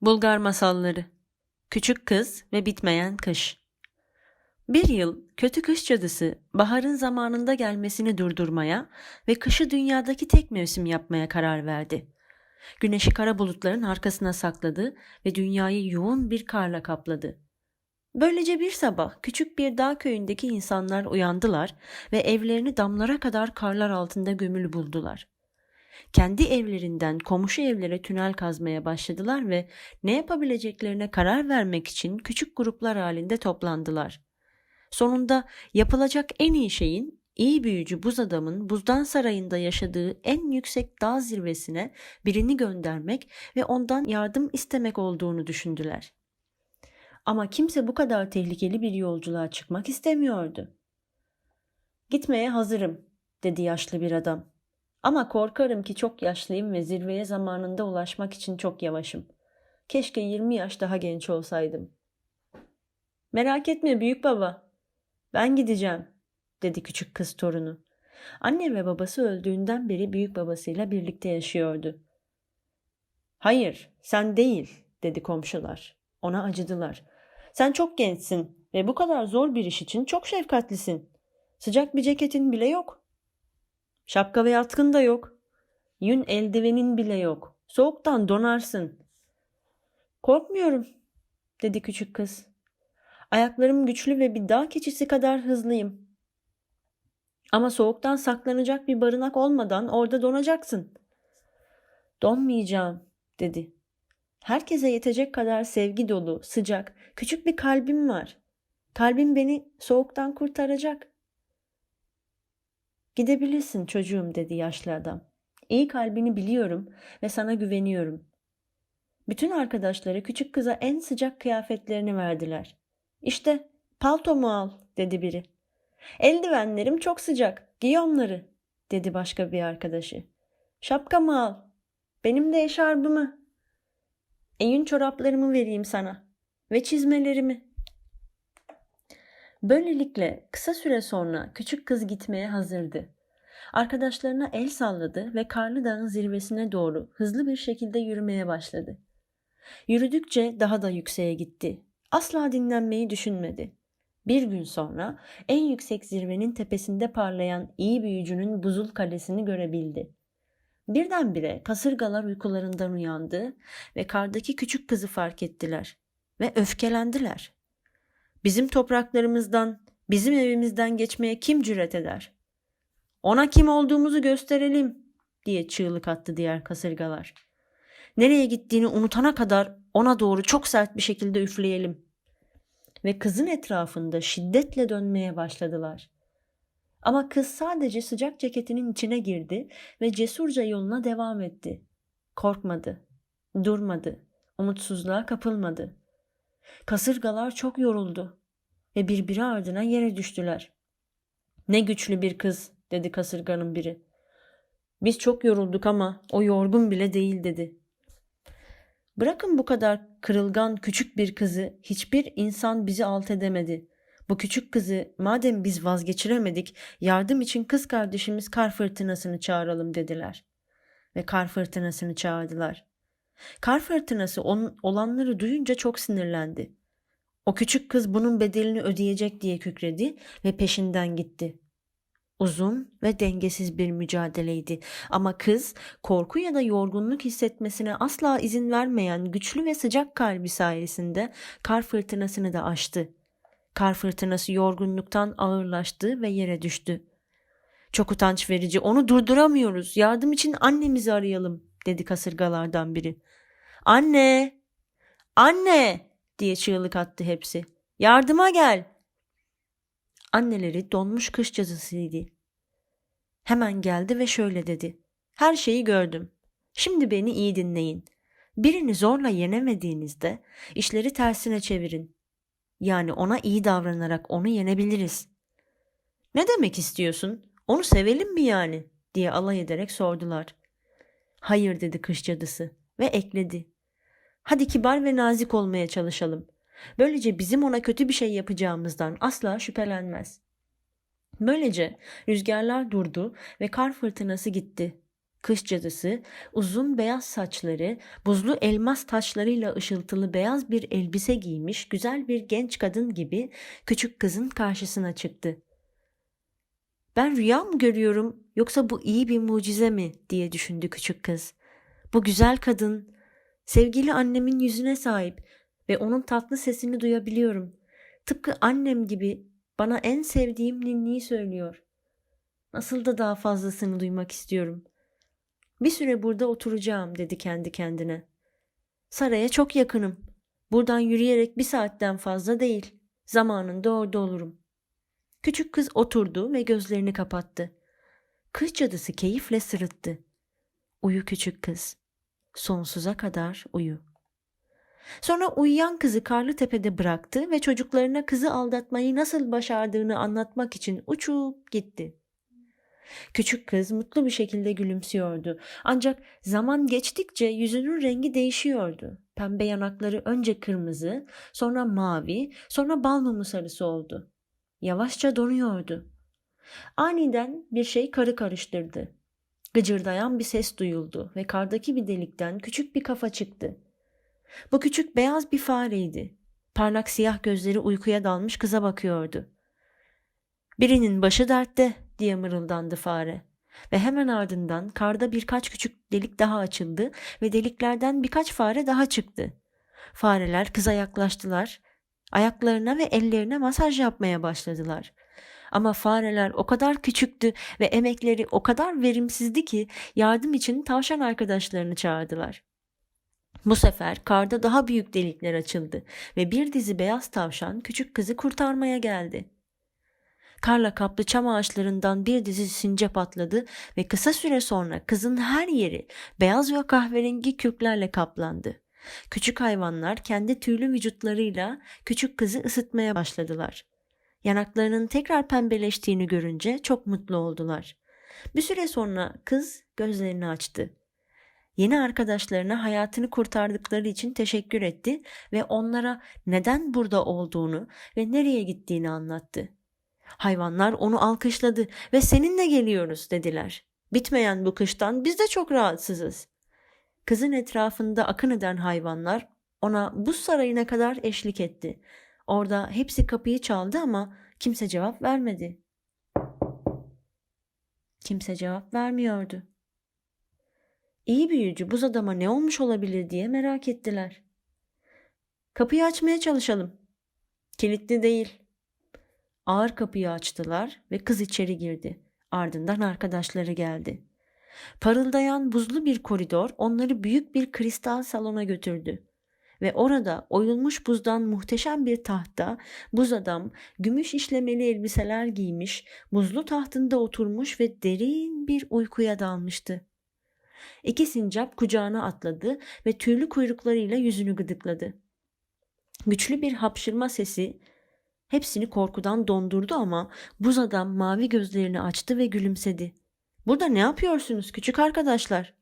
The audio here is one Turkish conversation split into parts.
Bulgar Masalları Küçük Kız ve Bitmeyen Kış Bir yıl kötü kış cadısı baharın zamanında gelmesini durdurmaya ve kışı dünyadaki tek mevsim yapmaya karar verdi. Güneşi kara bulutların arkasına sakladı ve dünyayı yoğun bir karla kapladı. Böylece bir sabah küçük bir dağ köyündeki insanlar uyandılar ve evlerini damlara kadar karlar altında gömülü buldular. Kendi evlerinden komşu evlere tünel kazmaya başladılar ve ne yapabileceklerine karar vermek için küçük gruplar halinde toplandılar. Sonunda yapılacak en iyi şeyin iyi büyücü buz adamın buzdan sarayında yaşadığı en yüksek dağ zirvesine birini göndermek ve ondan yardım istemek olduğunu düşündüler. Ama kimse bu kadar tehlikeli bir yolculuğa çıkmak istemiyordu. Gitmeye hazırım, dedi yaşlı bir adam. Ama korkarım ki çok yaşlıyım ve zirveye zamanında ulaşmak için çok yavaşım. Keşke 20 yaş daha genç olsaydım. Merak etme büyük baba. Ben gideceğim, dedi küçük kız torunu. Anne ve babası öldüğünden beri büyük babasıyla birlikte yaşıyordu. Hayır, sen değil, dedi komşular. Ona acıdılar. Sen çok gençsin ve bu kadar zor bir iş için çok şefkatlisin. Sıcak bir ceketin bile yok. Şapka ve yatkın da yok. Yün eldivenin bile yok. Soğuktan donarsın. Korkmuyorum, dedi küçük kız. Ayaklarım güçlü ve bir dağ keçisi kadar hızlıyım. Ama soğuktan saklanacak bir barınak olmadan orada donacaksın. Donmayacağım, dedi. Herkese yetecek kadar sevgi dolu, sıcak, küçük bir kalbim var. Kalbim beni soğuktan kurtaracak. Gidebilirsin çocuğum dedi yaşlı adam. İyi kalbini biliyorum ve sana güveniyorum. Bütün arkadaşları küçük kıza en sıcak kıyafetlerini verdiler. İşte paltomu al dedi biri. Eldivenlerim çok sıcak giy onları dedi başka bir arkadaşı. Şapkamı al. Benim de eşarbımı. Eyün çoraplarımı vereyim sana ve çizmelerimi. Böylelikle kısa süre sonra küçük kız gitmeye hazırdı. Arkadaşlarına el salladı ve Karlı Dağ'ın zirvesine doğru hızlı bir şekilde yürümeye başladı. Yürüdükçe daha da yükseğe gitti. Asla dinlenmeyi düşünmedi. Bir gün sonra en yüksek zirvenin tepesinde parlayan iyi büyücünün buzul kalesini görebildi. Birdenbire kasırgalar uykularından uyandı ve kardaki küçük kızı fark ettiler ve öfkelendiler. Bizim topraklarımızdan, bizim evimizden geçmeye kim cüret eder? Ona kim olduğumuzu gösterelim diye çığlık attı diğer kasırgalar. Nereye gittiğini unutana kadar ona doğru çok sert bir şekilde üfleyelim. Ve kızın etrafında şiddetle dönmeye başladılar. Ama kız sadece sıcak ceketinin içine girdi ve cesurca yoluna devam etti. Korkmadı, durmadı, umutsuzluğa kapılmadı. Kasırgalar çok yoruldu ve birbiri ardına yere düştüler. Ne güçlü bir kız dedi kasırganın biri. Biz çok yorulduk ama o yorgun bile değil dedi. Bırakın bu kadar kırılgan küçük bir kızı hiçbir insan bizi alt edemedi. Bu küçük kızı madem biz vazgeçiremedik yardım için kız kardeşimiz kar fırtınasını çağıralım dediler. Ve kar fırtınasını çağırdılar. Kar fırtınası on, olanları duyunca çok sinirlendi. O küçük kız bunun bedelini ödeyecek diye kükredi ve peşinden gitti. Uzun ve dengesiz bir mücadeleydi ama kız korku ya da yorgunluk hissetmesine asla izin vermeyen güçlü ve sıcak kalbi sayesinde kar fırtınasını da aştı. Kar fırtınası yorgunluktan ağırlaştı ve yere düştü. Çok utanç verici, onu durduramıyoruz. Yardım için annemizi arayalım, dedi kasırgalardan biri. Anne! Anne! diye çığlık attı hepsi. Yardıma gel! Anneleri donmuş kış cazısıydı. Hemen geldi ve şöyle dedi. Her şeyi gördüm. Şimdi beni iyi dinleyin. Birini zorla yenemediğinizde işleri tersine çevirin. Yani ona iyi davranarak onu yenebiliriz. Ne demek istiyorsun? Onu sevelim mi yani? diye alay ederek sordular. Hayır dedi kış cadısı ve ekledi. Hadi kibar ve nazik olmaya çalışalım. Böylece bizim ona kötü bir şey yapacağımızdan asla şüphelenmez. Böylece rüzgarlar durdu ve kar fırtınası gitti. Kış cadısı uzun beyaz saçları, buzlu elmas taşlarıyla ışıltılı beyaz bir elbise giymiş güzel bir genç kadın gibi küçük kızın karşısına çıktı. Ben rüya mı görüyorum yoksa bu iyi bir mucize mi diye düşündü küçük kız. Bu güzel kadın sevgili annemin yüzüne sahip ve onun tatlı sesini duyabiliyorum. Tıpkı annem gibi bana en sevdiğim ninniyi söylüyor. Nasıl da daha fazlasını duymak istiyorum. Bir süre burada oturacağım dedi kendi kendine. Saraya çok yakınım. Buradan yürüyerek bir saatten fazla değil. Zamanında orada olurum. Küçük kız oturdu ve gözlerini kapattı. Kız cadısı keyifle sırıttı. Uyu küçük kız. Sonsuza kadar uyu. Sonra uyuyan kızı karlı tepede bıraktı ve çocuklarına kızı aldatmayı nasıl başardığını anlatmak için uçup gitti. Küçük kız mutlu bir şekilde gülümsüyordu. Ancak zaman geçtikçe yüzünün rengi değişiyordu. Pembe yanakları önce kırmızı, sonra mavi, sonra bal mumu sarısı oldu. Yavaşça donuyordu. Aniden bir şey karı karıştırdı. Gıcırdayan bir ses duyuldu ve kardaki bir delikten küçük bir kafa çıktı. Bu küçük beyaz bir fareydi. Parlak siyah gözleri uykuya dalmış kıza bakıyordu. Birinin başı dertte diye mırıldandı fare. Ve hemen ardından karda birkaç küçük delik daha açıldı ve deliklerden birkaç fare daha çıktı. Fareler kıza yaklaştılar. Ayaklarına ve ellerine masaj yapmaya başladılar. Ama fareler o kadar küçüktü ve emekleri o kadar verimsizdi ki yardım için tavşan arkadaşlarını çağırdılar. Bu sefer karda daha büyük delikler açıldı ve bir dizi beyaz tavşan küçük kızı kurtarmaya geldi. Karla kaplı çam ağaçlarından bir dizi sincap atladı ve kısa süre sonra kızın her yeri beyaz ve kahverengi kürklerle kaplandı. Küçük hayvanlar kendi tüylü vücutlarıyla küçük kızı ısıtmaya başladılar. Yanaklarının tekrar pembeleştiğini görünce çok mutlu oldular. Bir süre sonra kız gözlerini açtı. Yeni arkadaşlarına hayatını kurtardıkları için teşekkür etti ve onlara neden burada olduğunu ve nereye gittiğini anlattı. Hayvanlar onu alkışladı ve seninle geliyoruz dediler. Bitmeyen bu kıştan biz de çok rahatsızız. Kızın etrafında akın eden hayvanlar ona buz sarayına kadar eşlik etti. Orada hepsi kapıyı çaldı ama kimse cevap vermedi. Kimse cevap vermiyordu. İyi büyücü buz adama ne olmuş olabilir diye merak ettiler. Kapıyı açmaya çalışalım. Kilitli değil. Ağır kapıyı açtılar ve kız içeri girdi. Ardından arkadaşları geldi. Parıldayan buzlu bir koridor onları büyük bir kristal salona götürdü. Ve orada oyulmuş buzdan muhteşem bir tahta, buz adam gümüş işlemeli elbiseler giymiş, buzlu tahtında oturmuş ve derin bir uykuya dalmıştı. İki sincap kucağına atladı ve tüylü kuyruklarıyla yüzünü gıdıkladı. Güçlü bir hapşırma sesi hepsini korkudan dondurdu ama buz adam mavi gözlerini açtı ve gülümsedi. Burada ne yapıyorsunuz küçük arkadaşlar?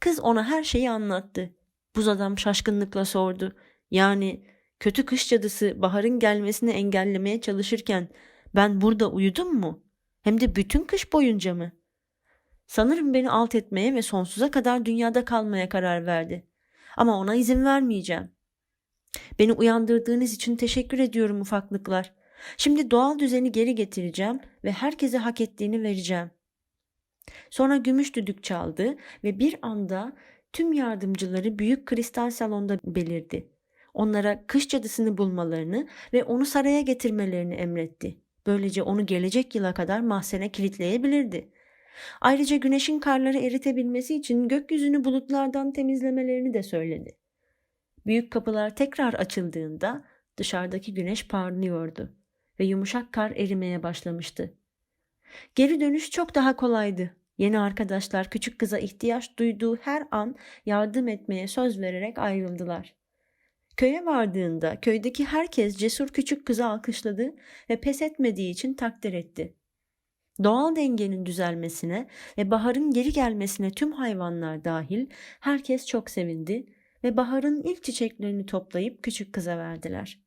Kız ona her şeyi anlattı. Buz adam şaşkınlıkla sordu. Yani kötü kış cadısı baharın gelmesini engellemeye çalışırken ben burada uyudum mu? Hem de bütün kış boyunca mı? Sanırım beni alt etmeye ve sonsuza kadar dünyada kalmaya karar verdi. Ama ona izin vermeyeceğim. Beni uyandırdığınız için teşekkür ediyorum ufaklıklar. Şimdi doğal düzeni geri getireceğim ve herkese hak ettiğini vereceğim. Sonra gümüş düdük çaldı ve bir anda tüm yardımcıları büyük kristal salonda belirdi. Onlara kış cadısını bulmalarını ve onu saraya getirmelerini emretti. Böylece onu gelecek yıla kadar mahzene kilitleyebilirdi. Ayrıca güneşin karları eritebilmesi için gökyüzünü bulutlardan temizlemelerini de söyledi. Büyük kapılar tekrar açıldığında dışarıdaki güneş parlıyordu ve yumuşak kar erimeye başlamıştı. Geri dönüş çok daha kolaydı. Yeni arkadaşlar küçük kıza ihtiyaç duyduğu her an yardım etmeye söz vererek ayrıldılar. Köye vardığında köydeki herkes cesur küçük kızı alkışladı ve pes etmediği için takdir etti. Doğal dengenin düzelmesine ve baharın geri gelmesine tüm hayvanlar dahil herkes çok sevindi ve baharın ilk çiçeklerini toplayıp küçük kıza verdiler.